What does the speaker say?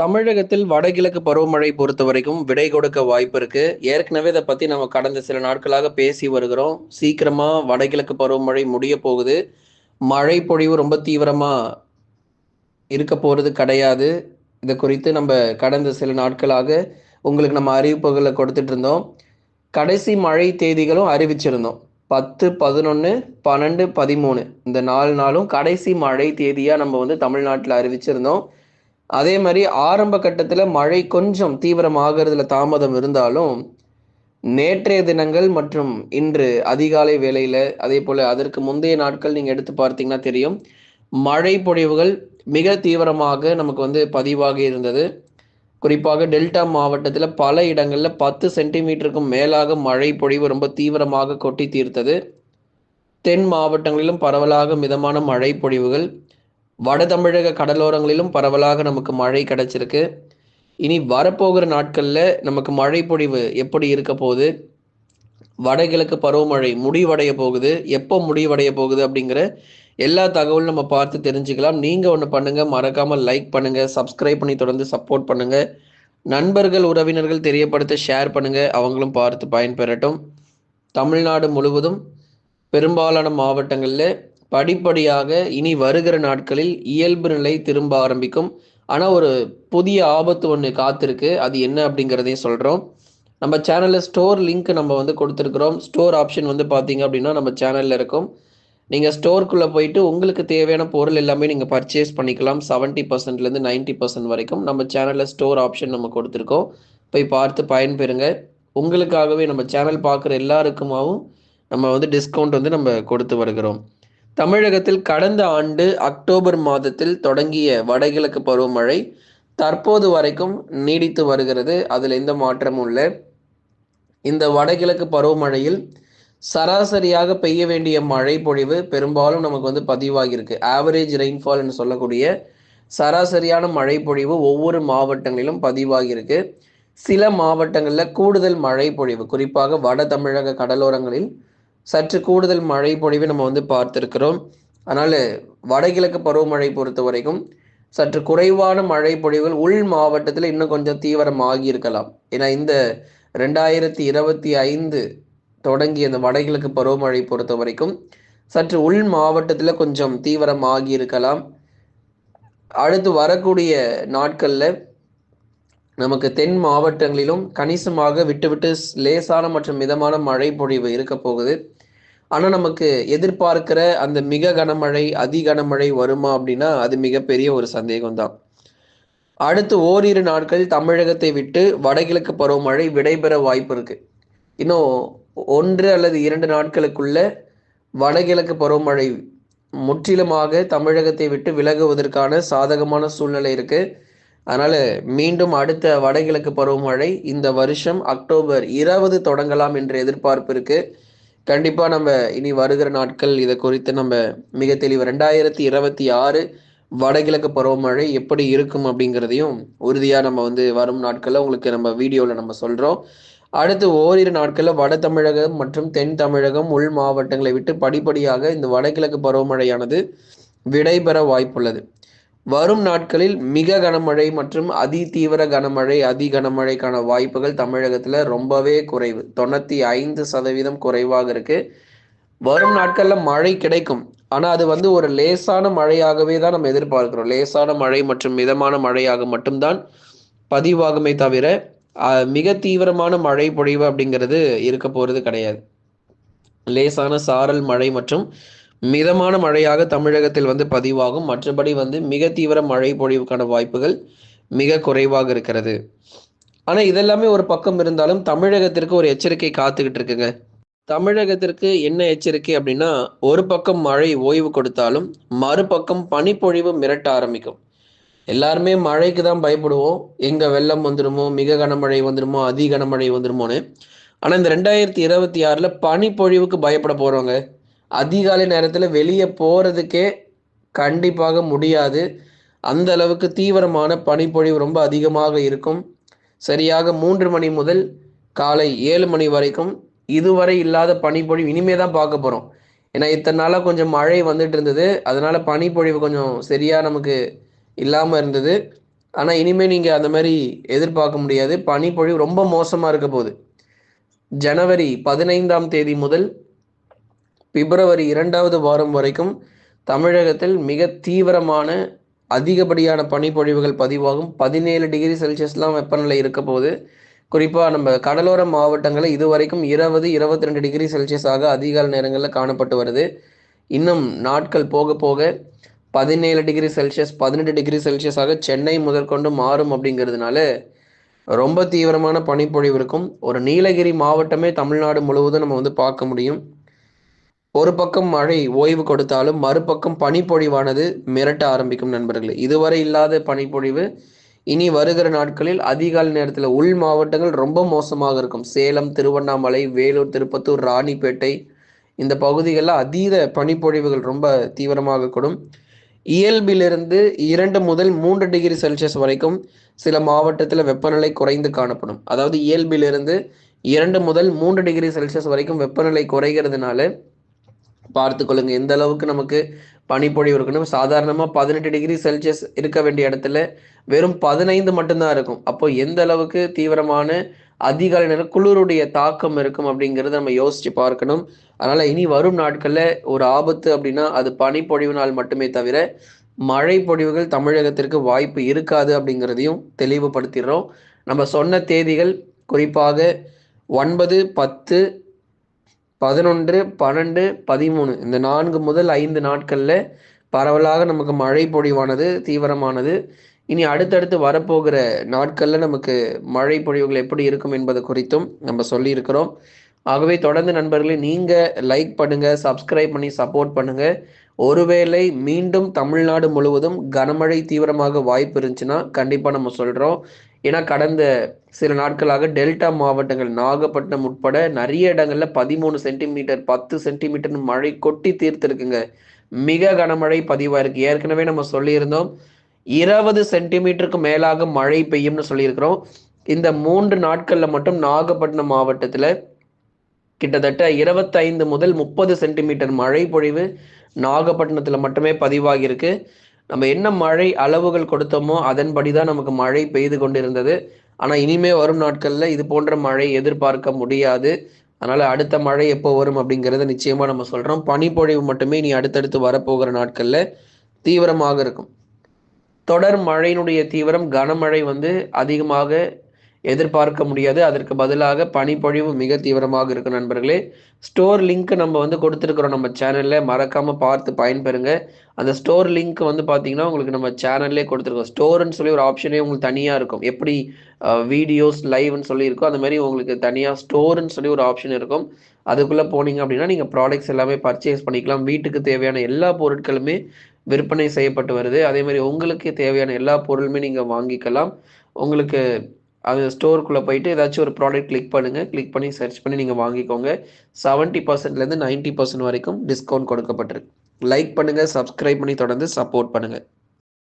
தமிழகத்தில் வடகிழக்கு பருவமழை பொறுத்த வரைக்கும் விடை கொடுக்க வாய்ப்பு இருக்கு. ஏற்கனவே இதை பத்தி நம்ம கடந்த சில நாட்களாக பேசி வருகிறோம். சீக்கிரமா வடகிழக்கு பருவமழை முடிய போகுது. மழை பொழிவு ரொம்ப தீவிரமா இருக்க போறது கிடையாது. இது குறித்து நம்ம கடந்த சில நாட்களாக உங்களுக்கு நம்ம அறிவிப்புகளை கொடுத்துட்டு இருந்தோம். கடைசி மழை தேதிகளும் அறிவிச்சிருந்தோம். பத்து பதினொன்று பன்னெண்டு பதிமூணு. இந்த நாலு நாளும் கடைசி மழை தேதியாக நம்ம வந்து தமிழ்நாட்டில் அறிவிச்சிருந்தோம். அதே மாதிரி ஆரம்ப கட்டத்தில் மழை கொஞ்சம் தீவிரமாகிறதுல தாமதம் இருந்தாலும் நேற்றைய தினங்கள் மற்றும் இன்று அதிகாலை வேளையில் அதே போல் அதற்கு முந்தைய நாட்கள் நீங்கள் எடுத்து பார்த்தீங்கன்னா தெரியும் மழை பொழிவுகள் மிக தீவிரமாக நமக்கு வந்து பதிவாகி இருந்தது. குறிப்பாக டெல்டா மாவட்டத்தில் பல இடங்களில் பத்து சென்டிமீட்டருக்கும் மேலாக மழை பொழிவு ரொம்ப தீவிரமாக கொட்டி தீர்த்தது. தென் மாவட்டங்களிலும் பரவலாக மிதமான மழை பொழிவுகள் வட தமிழக கடலோரங்களிலும் பரவலாக நமக்கு மழை கிடைச்சிருக்கு. இனி வரப்போகிற நாட்களில் நமக்கு மழை பொழிவு எப்படி இருக்க போகுது? வடகிழக்கு பருவமழை முடிவடைய போகுது. எப்போ முடிவடைய போகுது அப்படிங்கிற எல்லா தகவலும் நம்ம பார்த்து தெரிஞ்சுக்கலாம். நீங்கள் ஒன்று பண்ணுங்கள் மறக்காமல் லைக் பண்ணுங்கள் சப்ஸ்கிரைப் பண்ணி தொடர்ந்து சப்போர்ட் பண்ணுங்கள் நண்பர்கள் உறவினர்கள் தெரியப்படுத்த ஷேர் பண்ணுங்கள் அவங்களும் பார்த்து பயன்பெறட்டும். தமிழ்நாடு முழுவதும் பெரும்பாலான மாவட்டங்களில் படிப்படியாக இனி வருகிற நாட்களில் இயல்பு நிலை திரும்ப ஆரம்பிக்கும். ஆனால் ஒரு புதிய ஆபத்து ஒன்று காத்திருக்கு. அது என்ன அப்படிங்கிறதையும் சொல்கிறோம் நம்ம சேனலில் ஸ்டோர் லிங்க் நம்ம வந்து கொடுத்துருக்குறோம். ஸ்டோர் ஆப்ஷன் வந்து பார்த்தீங்க அப்படின்னா நம்ம சேனலில் இருக்கும். நீங்கள் ஸ்டோருக்குள்ளே போயிட்டு உங்களுக்கு தேவையான பொருள் எல்லாமே நீங்கள் பர்ச்சேஸ் பண்ணிக்கலாம். செவன்ட்டி பர்சன்ட்லேருந்து நைன்ட்டி பர்சன்ட் வரைக்கும் நம்ம சேனலில் ஸ்டோர் ஆப்ஷன் நம்ம கொடுத்துருக்கோம். போய் பார்த்து பயன்பெறுங்க. உங்களுக்காகவே நம்ம சேனல் பார்க்குற எல்லாருக்குமாவும் நம்ம வந்து டிஸ்கவுண்ட் வந்து நம்ம கொடுத்து வருகிறோம். தமிழகத்தில் கடந்த ஆண்டு அக்டோபர் மாதத்தில் தொடங்கிய வடகிழக்கு பருவமழை தற்போது வரைக்கும் நீடித்து வருகிறது. அதில் எந்த மாற்றமும் இல்லை. இந்த வடகிழக்கு பருவமழையில் சராசரியாக பெய்ய வேண்டிய மழை பொழிவு பெரும்பாலும் நமக்கு வந்து பதிவாகியிருக்கு. ஆவரேஜ் ரெயின்ஃபால்னு சொல்லக்கூடிய சராசரியான மழை பொழிவு ஒவ்வொரு மாவட்டங்களிலும் பதிவாகியிருக்கு. சில மாவட்டங்களில் கூடுதல் மழை பொழிவு குறிப்பாக வட தமிழக கடலோரங்களில் சற்று கூடுதல் மழை பொழிவை நம்ம வந்து பார்த்துருக்கிறோம். அதனால் வடகிழக்கு பருவமழை பொறுத்த வரைக்கும் சற்று குறைவான மழை பொழிவுகள் உள் மாவட்டத்தில் இன்னும் கொஞ்சம் தீவிரமாகி இருக்கலாம். ஏன்னா இந்த ரெண்டாயிரத்தி இருபத்தி ஐந்து தொடங்கிய இந்த வடகிழக்கு பருவமழை பொறுத்த வரைக்கும் சற்று உள் மாவட்டத்தில் கொஞ்சம் தீவிரமாகி இருக்கலாம். அடுத்து வரக்கூடிய நாட்களில் நமக்கு தென் மாவட்டங்களிலும் கணிசமாக விட்டுவிட்டு லேசான மற்றும் மிதமான மழை பொழிவு இருக்க போகுது. ஆனால் நமக்கு எதிர்பார்க்கிற அந்த மிக கனமழை அதி கனமழை வருமா அப்படின்னா அது மிகப்பெரிய ஒரு சந்தேகம் தான் அடுத்து ஓரிரு நாட்கள் தமிழகத்தை விட்டு வடகிழக்கு பருவமழை விடைபெற வாய்ப்பு இருக்கு. இன்னும் ஒன்று அல்லது இரண்டு நாட்களுக்குள்ள வடகிழக்கு பருவமழை முற்றிலுமாக தமிழகத்தை விட்டு விலகுவதற்கான சாதகமான சூழ்நிலை இருக்குது அதனால மீண்டும் அடுத்த வடகிழக்கு பருவமழை இந்த வருஷம் அக்டோபர் இருபது தொடங்கலாம் என்ற எதிர்பார்ப்பு இருக்கு. கண்டிப்பா நம்ம இனி வருகிற நாட்கள் இதை குறித்து நம்ம மிக தெளிவு ரெண்டாயிரத்தி இருபத்தி ஆறு வடகிழக்கு பருவமழை எப்படி இருக்கும் அப்படிங்கிறதையும் உறுதியாக நம்ம வந்து வரும் நாட்களில் உங்களுக்கு நம்ம வீடியோவில் நம்ம சொல்கிறோம் அடுத்து ஓரிரு நாட்களில் வட தமிழகம் மற்றும் தென் தமிழகம் உள் மாவட்டங்களை விட்டு படிப்படியாக இந்த வடகிழக்கு பருவமழையானது விடைபெற வாய்ப்புள்ளது. வரும் நாட்களில் மிக கனமழை மற்றும் அதி தீவிர கனமழை அதி கனமழைக்கான வாய்ப்புகள் தமிழகத்தில் ரொம்பவே குறைவு. தொண்ணூற்றி ஐந்து சதவீதம் குறைவாக இருக்கு. வரும் நாட்களில் மழை கிடைக்கும். ஆனால் அது வந்து ஒரு லேசான மழையாகவே தான் நம்ம எதிர்பார்க்கிறோம். லேசான மழை மற்றும் மிதமான மழையாக மட்டும்தான் பதிவாகுமே தவிர மிக தீவிரமான மழை பொழிவு அப்படிங்கிறது இருக்க போகிறது கிடையாது. லேசான சாரல் மழை மற்றும் மிதமான மழையாக தமிழகத்தில் வந்து பதிவாகும். மற்றபடி வந்து மிக தீவிர மழை பொழிவுக்கான வாய்ப்புகள் மிக குறைவாக இருக்கிறது. ஆனால் இதெல்லாமே ஒரு பக்கம் இருந்தாலும் தமிழகத்திற்கு ஒரு எச்சரிக்கை காத்துக்கிட்டு இருக்குங்க. தமிழகத்திற்கு என்ன எச்சரிக்கை அப்படின்னா ஒரு பக்கம் மழை ஓய்வு கொடுத்தாலும் மறுபக்கம் பனிப்பொழிவு மிரட்ட ஆரம்பிக்கும். எல்லாருமே மழைக்கு தான் பயப்படுவோம். எங்க வெள்ளம் வந்துடுமோ மிக கனமழை வந்துடுமோ அதி கனமழை வந்துடுமோன்னு ஆனால் இந்த ரெண்டாயிரத்தி இருபத்தி ஆறில் பனிப்பொழிவுக்கு பயப்பட போகிறவங்க அதிகாலை நேரத்தில் வெளியே போகிறதுக்கே கண்டிப்பாக முடியாது. அந்த அளவுக்கு தீவிரமான பனிப்பொழிவு ரொம்ப அதிகமாக இருக்கும். சரியாக மூன்று மணி முதல் காலை ஏழு மணி வரைக்கும் இதுவரை இல்லாத பனிப்பொழிவு இனிமே தான் பார்க்க போகிறோம் ஏன்னா இத்தனை நாளாக கொஞ்சம் மழை வந்துட்டு இருந்தது. அதனால பனிப்பொழிவு கொஞ்சம் சரியாக நமக்கு இல்லாமல் இருந்தது. ஆனால் இனிமேல் நீங்கள் அந்த மாதிரி எதிர்பார்க்க முடியாது. பனிப்பொழிவு ரொம்ப மோசமாக இருக்க போகுது. ஜனவரி பதினைந்தாம் தேதி முதல் பிப்ரவரி இரண்டாவது வாரம் வரைக்கும் தமிழகத்தில் மிக தீவிரமான அதிகப்படியான பனிப்பொழிவுகள் பதிவாகும். பதினேழு டிகிரி செல்சியஸ்லாம் வெப்பநிலை இருக்க போது குறிப்பாக நம்ம கடலோர மாவட்டங்களில் இதுவரைக்கும் இருபது இருபத்தி ரெண்டு டிகிரி செல்சியஸாக அதிகால நேரங்களில் காணப்பட்டு வருது. இன்னும் நாட்கள் போக போக பதினேழு டிகிரி செல்சியஸ் பதினெட்டு டிகிரி செல்சியஸாக சென்னை முதற்கொண்டு மாறும் அப்படிங்கிறதுனால ரொம்ப தீவிரமான பனிப்பொழிவு இருக்கும். ஒரு நீலகிரி மாவட்டமே தமிழ்நாடு முழுவதும் நம்ம வந்து பார்க்க முடியும். ஒரு பக்கம் மழை ஓய்வு கொடுத்தாலும் மறுபக்கம் பனிப்பொழிவானது மிரட்ட ஆரம்பிக்கும் நண்பர்களே. இதுவரை இல்லாத பனிப்பொழிவு இனி வருகிற நாட்களில் அதிகாலை நேரத்தில் உள் மாவட்டங்கள் ரொம்ப மோசமாக இருக்கும். சேலம் திருவண்ணாமலை வேலூர் திருப்பத்தூர் ராணிப்பேட்டை இந்த பகுதிகளில் அதீத பனிப்பொழிவுகள் ரொம்ப தீவிரமாக கூடும். இயல்பிலிருந்து இரண்டு முதல் மூன்று டிகிரி செல்சியஸ் வரைக்கும் சில மாவட்டத்தில் வெப்பநிலை குறைந்து காணப்படும். அதாவது இயல்பிலிருந்து இரண்டு முதல் மூன்று டிகிரி செல்சியஸ் வரைக்கும் வெப்பநிலை குறைகிறதுனால பார்த்து கொள்ளுங்க எந்த அளவுக்கு நமக்கு பனிப்பொழிவு இருக்கணும் சாதாரணமாக பதினெட்டு டிகிரி செல்சியஸ் இருக்க வேண்டிய இடத்துல வெறும் பதினைந்து மட்டும்தான் இருக்கும். அப்போ எந்த அளவுக்கு தீவிரமான அதிகாலை நேரம் குளிருடைய தாக்கம் இருக்கும் அப்படிங்கிறத நம்ம யோசிச்சு பார்க்கணும். அதனால இனி வரும் நாட்களில் ஒரு ஆபத்து அப்படின்னா அது பனிப்பொழிவுனால் மட்டுமே தவிர மழை பொழிவுகள் தமிழகத்திற்கு வாய்ப்பு இருக்காது அப்படிங்கிறதையும் தெளிவுபடுத்திடுறோம். நம்ம சொன்ன தேதிகள் குறிப்பாக ஒன்பது பத்து பதினொன்று பன்னெண்டு பதிமூணு. இந்த நான்கு முதல் ஐந்து நாட்களில் பரவலாக நமக்கு மழை பொழிவானது தீவிரமானது. இனி அடுத்தடுத்து வரப்போகிற நாட்களில் நமக்கு மழை பொழிவுகள் எப்படி இருக்கும் என்பது குறித்தும் நம்ம சொல்லியிருக்கிறோம். ஆகவே தொடர்ந்து நண்பர்களே நீங்கள் லைக் பண்ணுங்கள் சப்ஸ்கிரைப் பண்ணி சப்போர்ட் பண்ணுங்கள் ஒருவேளை மீண்டும் தமிழ்நாடு முழுவதும் கனமழை தீவிரமாக வாய்ப்பு இருந்துச்சுன்னா கண்டிப்பாக நம்ம சொல்கிறோம் ஏன்னா கடந்த சில நாட்களாக டெல்டா மாவட்டங்கள் நாகப்பட்டினம் உட்பட நிறைய இடங்கள்ல பதிமூணு சென்டிமீட்டர் பத்து சென்டிமீட்டர் மழை கொட்டி தீர்த்திருக்குங்க. மிக கனமழை பதிவாயிருக்கு. ஏற்கனவே நம்ம சொல்லியிருந்தோம் இருபது சென்டிமீட்டருக்கு மேலாக மழை பெய்யும்னு சொல்லியிருக்கிறோம். இந்த மூன்று நாட்கள்ல மட்டும் நாகப்பட்டினம் மாவட்டத்துல கிட்டத்தட்ட இருபத்தைந்து முதல் முப்பது சென்டிமீட்டர் மழை பொழிவு நாகப்பட்டினத்துல மட்டுமே பதிவாகியிருக்கு. நம்ம என்ன மழை அளவுகள் கொடுத்தோமோ அதன்படி தான் நமக்கு மழை பெய்து கொண்டிருந்தது. ஆனால் இனிமே வரும் நாட்களில் இது போன்ற மழை எதிர்பார்க்க முடியாது. அதனால் அடுத்த மழை எப்போ வரும் அப்படிங்கிறத நிச்சயமாக நம்ம சொல்கிறோம் பனிப்பொழிவு மட்டுமே இனி அடுத்தடுத்து வரப்போகிற நாட்களில் தீவிரமாக இருக்கும். தொடர் மழையினுடைய தீவிரம் கனமழை வந்து அதிகமாக எதிர்பார்க்க முடியாது. அதற்கு பதிலாக பனிப்பொழிவு மிக தீவிரமாக இருக்கும் நண்பர்களே. ஸ்டோர் லிங்க் நம்ம வந்து கொடுத்துருக்குறோம் நம்ம சேனலில். மறக்காமல் பார்த்து பயன்பெறுங்க. அந்த ஸ்டோர் லிங்க் வந்து பார்த்தீங்கன்னா உங்களுக்கு நம்ம சேனல்லே கொடுத்துருக்கோம். ஸ்டோர்னு சொல்லி ஒரு ஆப்ஷனே உங்களுக்கு தனியாக இருக்கும். எப்படி வீடியோஸ் லைவ்னு இருக்கோ அந்த மாதிரி உங்களுக்கு தனியாக ஸ்டோர்னு சொல்லி ஒரு ஆப்ஷன் இருக்கும். அதுக்குள்ளே போனீங்க அப்படின்னா நீங்கள் ப்ராடக்ட்ஸ் எல்லாமே பர்ச்சேஸ் பண்ணிக்கலாம். வீட்டுக்கு தேவையான எல்லா பொருட்களுமே விற்பனை செய்யப்பட்டு வருது. அதே மாதிரி உங்களுக்கு தேவையான எல்லா பொருளுமே நீங்கள் வாங்கிக்கலாம். உங்களுக்கு அது ஸ்டோருக்குள்ளே போயிட்டு ஏதாச்சும் ஒரு ப்ராடக்ட் கிளிக் பண்ணுங்கள் கிளிக் பண்ணி சர்ச் பண்ணி நீங்கள் வாங்கிக்கோங்க. செவன்ட்டி பர்சன்ட்லேருந்து நைன்ட்டி பர்சன்ட் வரைக்கும் டிஸ்கவுண்ட் கொடுக்கப்பட்டிருக்கு. லைக் பண்ணுங்கள் சப்ஸ்கிரைப் பண்ணி தொடர்ந்து சப்போர்ட் பண்ணுங்கள்